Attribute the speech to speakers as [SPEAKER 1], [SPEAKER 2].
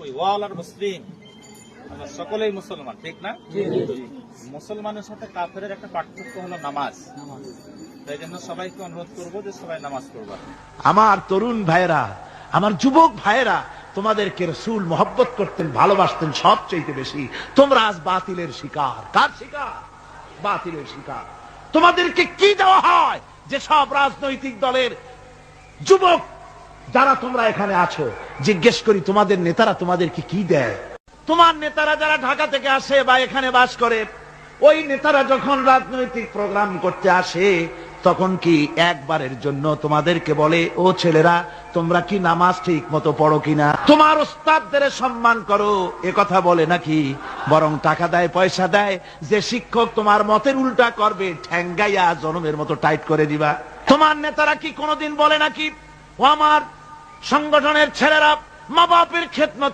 [SPEAKER 1] মুসলিম আমরা সকলেই মুসলমান ঠিক না? মুসলমানের সাথে কাফেরের একটা পার্থক্য হলো নামাজ। তাই জন্য সবাইকে অনুরোধ করব যে সবাই নামাজ পড়বা।
[SPEAKER 2] আমার তরুণ ভাইয়েরা আমার যুবক ভাইয়েরা তোমাদেরকে রসুল মোহব্বত করতেন ভালোবাসতেন সব চাইতে বেশি। তোমরা আজ বাতিলের শিকার। কার শিকার? বাতিলের শিকার। তোমাদেরকে কি দেওয়া হয় যে সব রাজনৈতিক দলের যুবক যারা তোমরা এখানে আছো, জিজ্ঞেস করি, তোমাদের নেতারা তোমাদেরকে কি দেয়? তোমার নেতারা যারা ঢাকা থেকে আসে বা এখানে বাস করে, ওই নেতারা যখন রাজনৈতিক প্রোগ্রাম করতে আসে, তখন কি একবারের জন্য তোমাদেরকে বলে, ও ছেলেরা, তোমরা কি নামাজ ঠিক মতো পড়ো কিনা? তোমার ওস্তাদদের সম্মান করো, এ কথা বলে নাকি? বরং টাকা দেয়, পয়সা দেয়, যে শিক্ষক তোমার মতের উল্টা করবে, ঠ্যাঙ্গাইয়া জনমের মতো টাইট করে দিবা। তোমার নেতারা কি কোনোদিন বলে নাকি ও আমার সংগঠনের ছেলেরা মা বাপের খেদমত